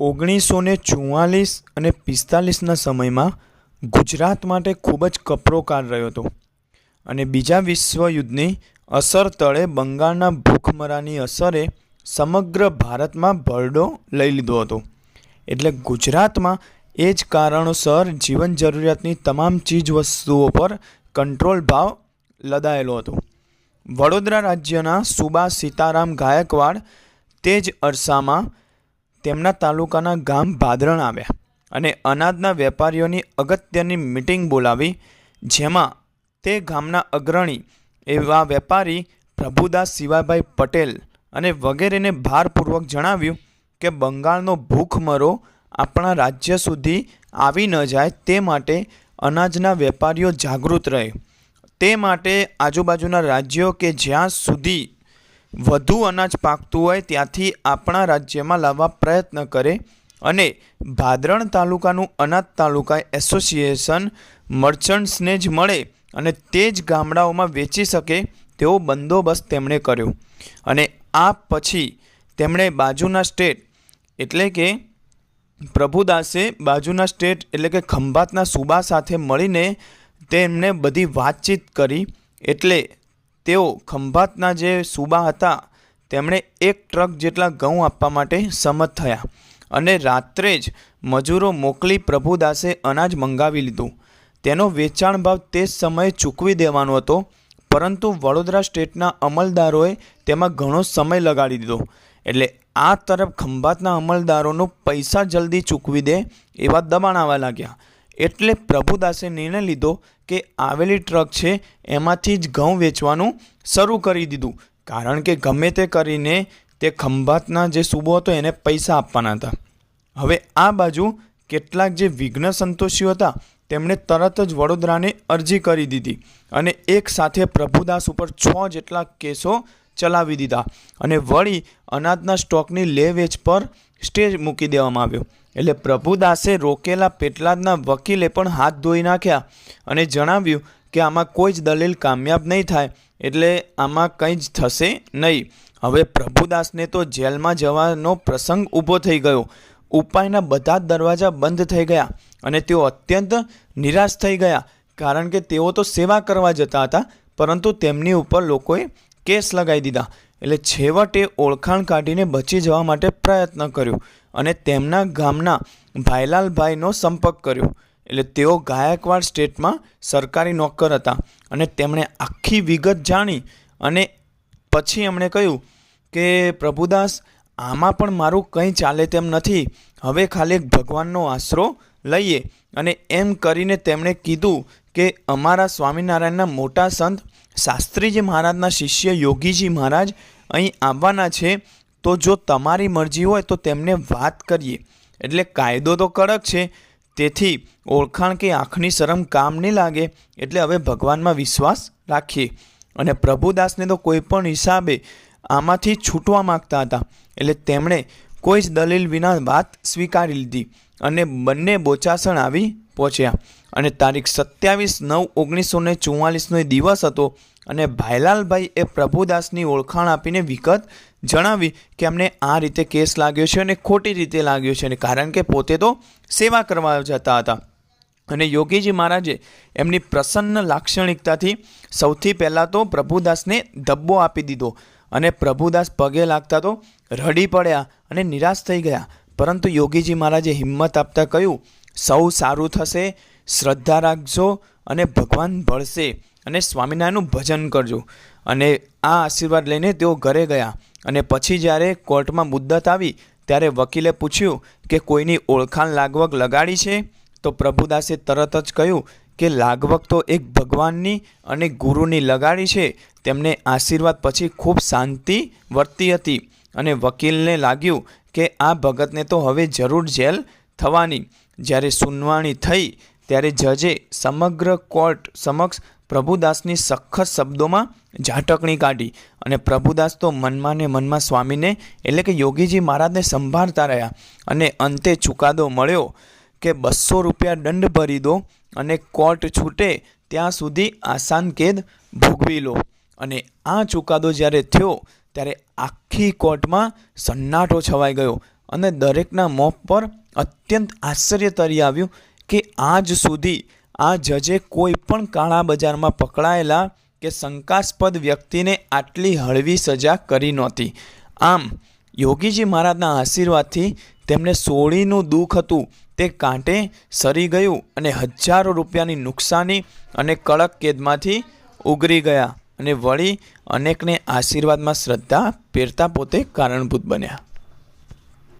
ઓગણીસો ને ચુમ્માલીસ અને પિસ્તાલીસના સમયમાં ગુજરાત માટે ખૂબ જ કપરો કાળ રહ્યો હતો. અને બીજા વિશ્વયુદ્ધની અસર તળે બંગાળના ભૂખમરાની અસરે સમગ્ર ભારતમાં ભરડો લઈ લીધો હતો. એટલે ગુજરાતમાં એ જ કારણોસર જીવન જરૂરિયાતની તમામ ચીજ વસ્તુઓ પર કંટ્રોલ ભાવ લદાયેલો હતો. વડોદરા રાજ્યના સુબા સીતારામ ગાયકવાડ તે જ અરસામાં તેમના તાલુકાના ગામ ભાદરણ આવ્યા અને અનાજના વેપારીઓની અગત્યની મિટિંગ બોલાવી, જેમાં તે ગામના અગ્રણી એવા વેપારી પ્રભુદાસ શિવાભાઈ પટેલ અને વગેરેને ભારપૂર્વક જણાવ્યું કે બંગાળનો ભૂખમરો આપણા રાજ્ય સુધી આવી ન જાય તે માટે અનાજના વેપારીઓ જાગૃત રહે. તે માટે આજુબાજુના રાજ્યો કે જ્યાં સુધી વધુ અનાજ પાકતું હોય ત્યાંથી આપણા રાજ્યમાં લાવવા પ્રયત્ન કરે અને ભાદરણ તાલુકાનું અનાજ તાલુકા એસોસિએશન મર્ચન્ટ્સને જ મળે અને તે જ ગામડાઓમાં વેચી શકે તેવો બંદોબસ્ત તેમણે કર્યો. અને આ પછી તેમણે બાજુના સ્ટેટ એટલે કે પ્રભુદાસે બાજુના સ્ટેટ એટલે કે ખંભાતના સુબા સાથે મળીને તેમને બધી વાતચીત કરી એટલે તેઓ ખંભાતના જે સુબા હતા, તેમણે એક ટ્રક જેટલા ઘઉં આપવા માટે સંમત થયા અને રાત્રે જ મજૂરો મોકલી પ્રભુદાસે અનાજ મંગાવી લીધું. તેનો વેચાણ ભાવ તે સમયે ચૂકવી દેવાનો હતો, પરંતુ વડોદરા સ્ટેટના અમલદારોએ તેમાં ઘણો સમય લગાડી દીધો. એટલે આ તરફ ખંભાતના અમલદારોનું પૈસા જલ્દી ચૂકવી દે એવા દબાણ આવવા લાગ્યા. એટલે પ્રભુદાસે નિર્ણય લીધો કે આવેલી ટ્રક છે એમાંથી જ ઘઉં વેચવાનું શરૂ કરી દીધું. કારણ કે ગમે તે કરીને તે ખંભાતના જે સૂબો હતો એને પૈસા આપવાના હતા. હવે આ બાજુ કેટલાક જે વિઘ્ન સંતોષીઓ હતા તેમણે તરત જ વડોદરાને અરજી કરી દીધી અને એક સાથે પ્રભુદાસ ઉપર છ જેટલા કેસો ચલાવી દીધા અને વળી અનાજના સ્ટોકની લે વેચ પર સ્ટેજ મૂકી દેવામાં આવ્યો. એટલે પ્રભુદાસે રોકેલા પેટલાદના વકીલે પણ હાથ ધોઈ નાખ્યા અને જણાવ્યું કે આમાં કોઈ જ દલીલ કામયાબ નહીં થાય, એટલે આમાં કંઈ જ થશે નહીં. હવે પ્રભુદાસને તો જેલમાં જવાનો પ્રસંગ ઊભો થઈ ગયો. ઉપાયના બધા જ દરવાજા બંધ થઈ ગયા અને તેઓ અત્યંત નિરાશ થઈ ગયા, કારણ કે તેઓ તો સેવા કરવા જતા હતા, પરંતુ તેમની ઉપર લોકોએ કેસ લગાવી દીધા. એટલે છેવટે ઓળખાણ કાઢીને બચી જવા માટે પ્રયત્ન કર્યો અને તેમના ગામના ભાઈલાલભાઈનો સંપર્ક કર્યો. એટલે તેઓ ગાયકવાડ સ્ટેટમાં સરકારી નોકર હતા અને તેમણે આખી વિગત જાણી અને પછી એમણે કહ્યું કે, પ્રભુદાસ, આમાં પણ મારું કંઈ ચાલે તેમ નથી. હવે ખાલી ભગવાનનો આશરો લઈએ. અને એમ કરીને તેમણે કીધું કે, અમારા સ્વામિનારાયણના મોટા સંત શાસ્ત્રીજી મહારાજના શિષ્ય યોગીજી મહારાજ અહીં આવવાના છે, તો જો તમારી મરજી હોય તો તેમને વાત કરીએ. એટલે કાયદો તો કડક છે, તેથી ઓળખાણ કે આંખની શરમ કામ નહીં લાગે, એટલે હવે ભગવાનમાં વિશ્વાસ રાખીએ. અને પ્રભુદાસને તો કોઈ પણ હિસાબે આમાંથી છૂટવા માગતા હતા, એટલે તેમણે કોઈ જ દલીલ વિના વાત સ્વીકારી લીધી. અને બંને બોચાસણ આવી પહોંચ્યા અને તારીખ સત્યાવીસ નવ ઓગણીસો ને ચુમ્માલીસનો એ દિવસ હતો અને ભાઈલાલભાઈ એ પ્રભુદાસની ઓળખાણ આપીને વિગત જણાવી કે અમને આ રીતે કેસ લાગ્યો છે અને ખોટી રીતે લાગ્યો છે અને કારણ કે પોતે તો સેવા કરવા જતા હતા. અને યોગીજી મહારાજે એમની પ્રસન્ન લાક્ષણિકતાથી સૌથી પહેલાં તો પ્રભુદાસને ધબ્બો આપી દીધો અને પ્રભુદાસ પગે લાગતા તો રડી પડ્યા અને નિરાશ થઈ ગયા. પરંતુ યોગીજી મહારાજે હિંમત આપતા કહ્યું સૌ સારું થશે, શ્રદ્ધા રાખજો અને ભગવાન ભળશે અને સ્વામિનારાયણનું ભજન કરજો. અને આ આશીર્વાદ લઈને તેઓ ઘરે ગયા અને પછી જ્યારે કોર્ટમાં મુદ્દત આવી, ત્યારે વકીલે પૂછ્યું કે કોઈની ઓળખાણ લાગવગ લગાડી છે? તો પ્રભુદાસે તરત જ કહ્યું કે લાગવગ તો એક ભગવાનની અને ગુરુની લગાડી છે. તેમને આશીર્વાદ પછી ખૂબ શાંતિ વર્તી હતી અને વકીલને લાગ્યું કે આ ભગતને તો હવે જરૂર જેલ થવાની જ્યારે સુનવાણી થઈ ત્યારે જજે સમગ્ર કોર્ટ સમક્ષ પ્રભુદાસની સખત શબ્દોમાં ઝાટકણી કાઢી અને પ્રભુદાસ તો મનમાં ને મનમાં સ્વામીને એટલે કે યોગીજી મહારાજને સંભાળતા રહ્યા અને અંતે ચુકાદો મળ્યો કે બસો રૂપિયા દંડ ભરી દો અને કોર્ટ છૂટે ત્યાં સુધી આસાન કેદ ભોગવી લો. અને આ ચુકાદો જ્યારે થયો ત્યારે આખી કોર્ટમાં સન્નાટો છવાઈ ગયો અને દરેકના મોં પર અત્યંત આશ્ચર્ય તરી આવ્યું કે આજ સુધી આ જજે કોઈ પણ કાળા બજારમાં પકડાયેલા કે શંકાસ્પદ વ્યક્તિને આટલી હળવી સજા કરી નહોતી. આમ, યોગીજી મહારાજના આશીર્વાદથી તેમને સોળીનું દુઃખ હતું. તે કાંટે સરી ગયું અને હજારો રૂપિયાની નુકસાની અને કડક કેદમાંથી ઉગરી ગયા અને વળી અનેકને આશીર્વાદમાં શ્રદ્ધા પેરતા પોતે કારણભૂત બન્યા.